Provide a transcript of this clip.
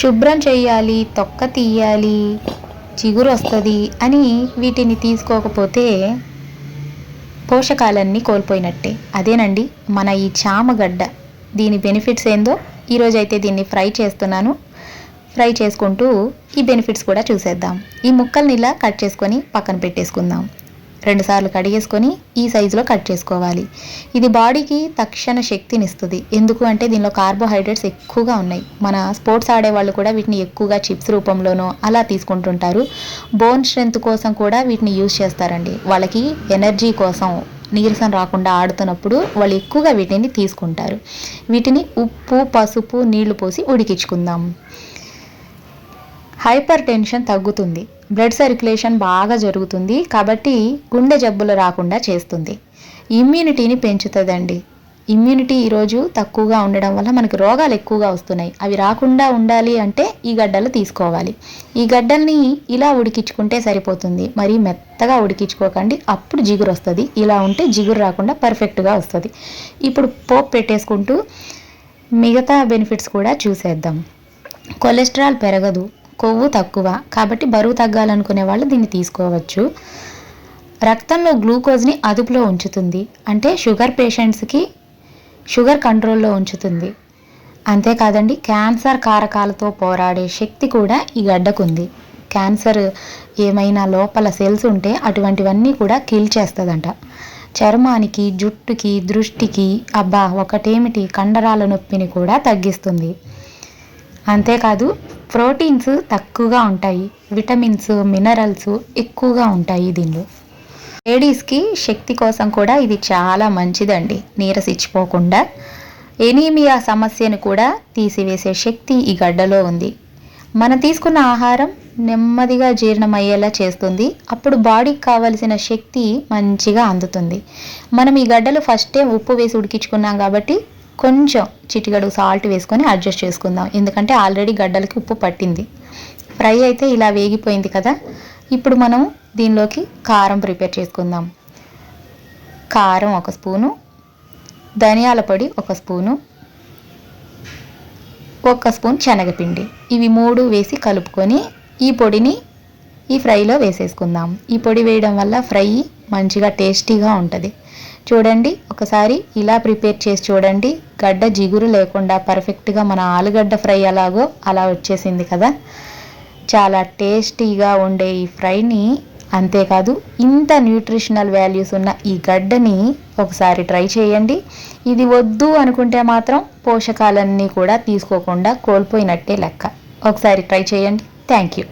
శుభ్రం చేయాలి తొక్క తీయాలి చిగురు వస్తుంది అని వీటిని తీసుకోకపోతే పోషకాలన్నీ కోల్పోయినట్టే. అదేనండి మన ఈ చామగడ్డ. దీని బెనిఫిట్స్ ఏందో ఈరోజు అయితే దీన్ని ఫ్రై చేస్తున్నాను. ఫ్రై చేసుకుంటూ ఈ బెనిఫిట్స్ కూడా చూసేద్దాం. ఈ ముక్కల్ని ఇలా కట్ చేసుకొని పక్కన పెట్టేసుకుందాం. రెండుసార్లు కడిగేసుకొని ఈ సైజులో కట్ చేసుకోవాలి. ఇది బాడీకి తక్షణ శక్తిని ఇస్తుంది ఎందుకు అంటే దీనిలో కార్బోహైడ్రేట్స్ ఎక్కువగా ఉన్నాయి. మన స్పోర్ట్స్ ఆడే వాళ్ళు కూడా వీటిని ఎక్కువగా చిప్స్ రూపంలోనో అలా తీసుకుంటుంటారు. బోన్ స్ట్రెంత్ కోసం కూడా వీటిని యూజ్ చేస్తారండి. వాళ్ళకి ఎనర్జీ కోసం నీరసం రాకుండా ఆడుతున్నప్పుడు వాళ్ళు ఎక్కువగా వీటిని తీసుకుంటారు. వీటిని ఉప్పు పసుపు నీళ్ళు పోసి ఉడికించుకుందాం. హైపర్ టెన్షన్ తగ్గుతుంది. బ్లడ్ సర్క్యులేషన్ బాగా జరుగుతుంది. కాబట్టి గుండె జబ్బులు రాకుండా చేస్తుంది. ఇమ్యూనిటీని పెంచుతుందండి. ఇమ్యూనిటీ ఈరోజు తక్కువగా ఉండడం వల్ల మనకి రోగాలు ఎక్కువగా వస్తున్నాయి. అవి రాకుండా ఉండాలి అంటే ఈ గడ్డలు తీసుకోవాలి. ఈ గడ్డల్ని ఇలా ఉడికించుకుంటే సరిపోతుంది. మరి మెత్తగా ఉడికించుకోకండి. అప్పుడు జిగురు వస్తుంది. ఇలా ఉంటే జిగురు రాకుండా పర్ఫెక్ట్గా వస్తుంది. ఇప్పుడు పోపు పెట్టేసుకుంటూ మిగతా బెనిఫిట్స్ కూడా చూసేద్దాం. కొలెస్ట్రాల్ పెరగదు. కొవ్వు తక్కువ. కాబట్టి బరువు తగ్గాలనుకునే వాళ్ళు దీన్ని తీసుకోవచ్చు. రక్తంలో గ్లూకోజ్ని అదుపులో ఉంచుతుంది. అంటే షుగర్ పేషెంట్స్కి షుగర్ కంట్రోల్లో ఉంచుతుంది. అంతేకాదండి క్యాన్సర్ కారకాలతో పోరాడే శక్తి కూడా ఈ గడ్డకుంది. క్యాన్సర్ ఏమైనా లోపల సెల్స్ ఉంటే అటువంటివన్నీ కూడా కిల్ చేస్తుందంట. చర్మానికి జుట్టుకి దృష్టికి అబ్బా! ఒకటేమిటి? కండరాల నొప్పిని కూడా తగ్గిస్తుంది. అంతేకాదు ప్రోటీన్స్ తక్కువగా ఉంటాయి విటమిన్స్ మినరల్స్ ఎక్కువగా ఉంటాయి దీనిలో. లేడీస్కి శక్తి కోసం కూడా ఇది చాలా మంచిదండి నీరసిచ్చిపోకుండా ఎనీమియా సమస్యను కూడా తీసివేసే శక్తి ఈ గడ్డలో ఉంది. మనం తీసుకున్న ఆహారం నెమ్మదిగా జీర్ణమయ్యేలా చేస్తుంది అప్పుడు బాడీకి కావలసిన శక్తి మంచిగా అందుతుంది. మనం ఈ గడ్డలు ఫస్టే ఉప్పు వేసి ఉడికించుకున్నాం కాబట్టి కొంచెం చిటికడు సాల్ట్ వేసుకొని అడ్జస్ట్ చేసుకుందాం. ఎందుకంటే ఆల్రెడీ గడ్డలకి ఉప్పు పట్టింది. ఫ్రై అయితే ఇలా వేగిపోయింది కదా. ఇప్పుడు మనం దీనిలోకి కారం ప్రిపేర్ చేసుకుందాం. కారం ఒక స్పూను. ధనియాల పొడి ఒక స్పూను. ఒక స్పూన్ శనగపిండి. ఇవి మూడు వేసి కలుపుకొని ఈ పొడిని ఈ ఫ్రైలో వేసేసుకుందాం. ఈ పొడి వేయడం వల్ల ఫ్రై మంచిగా టేస్టీగా ఉంటుంది. చూడండి ఒకసారి ఇలా ప్రిపేర్ చేసి చూడండి. గడ్డ జిగురు లేకుండా పర్ఫెక్ట్గా మన ఆలుగడ్డ ఫ్రై అలాగో అలా వచ్చేసింది కదా. చాలా టేస్టీగా ఉండే ఈ ఫ్రైని అంతేకాదు ఇంత న్యూట్రిషనల్ వాల్యూస్ ఉన్న ఈ గడ్డని ఒకసారి ట్రై చేయండి. ఇది వద్దు అనుకుంటే మాత్రం పోషకాలన్నీ కూడా తీసుకోకుండా కోల్పోయినట్టే లెక్క. ఒకసారి ట్రై చేయండి. Thank you.